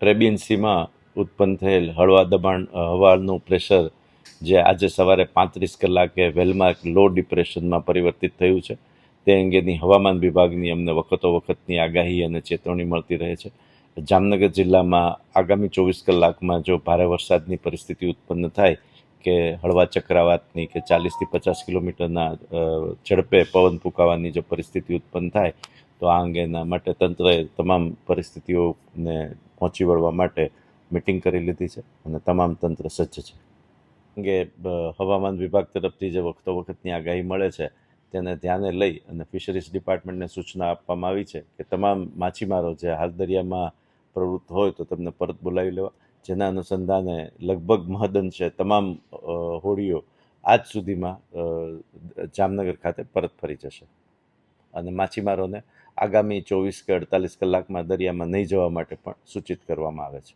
ટ્રેબિયન્સીમાં ઉત્પન્ન થયેલ હળવા દબાણ હવાનું પ્રેશર જે આજે સવારે પાંત્રીસ કલાકે વેલમાર્ક લો ડિપ્રેશનમાં પરિવર્તિત થયું છે. તે અંગેની હવામાન વિભાગની અમને વખતો વખતની આગાહી અને ચેતવણી મળતી રહે છે. જામનગર જિલ્લામાં આગામી ચોવીસ કલાકમાં જો ભારે વરસાદની પરિસ્થિતિ ઉત્પન્ન થાય કે હળવા ચક્રાવાતની કે ચાલીસથી પચાસ કિલોમીટરના ઝડપે પવન ફૂંકાવાની જો પરિસ્થિતિ ઉત્પન્ન થાય તો આ અંગેના માટે તંત્રએ તમામ પરિસ્થિતિઓને પહોંચી વળવા માટે મિટિંગ કરી લીધી છે અને તમામ તંત્ર સજ્જ છે. અંગે હવામાન વિભાગ તરફથી જે વખતો વખતની આગાહી મળે છે, તેને ધ્યાને લઈ અને ફિશરીઝ ડિપાર્ટમેન્ટને સૂચના આપવામાં આવી છે કે તમામ માછીમારો જે હાલ દરિયામાં પ્રવૃત્ત હોય તો તેમને પરત બોલાવી લેવા. જેના અનુસંધાને લગભગ મહદઅંશે તમામ હોડીઓ આજ સુધીમાં જામનગર ખાતે પરત ફરી જશે. અને માછીમારોને આગામી ચોવીસ કે અડતાલીસ કલાકમાં દરિયામાં નહીં જવા માટે પણ સૂચિત કરવામાં આવે છે.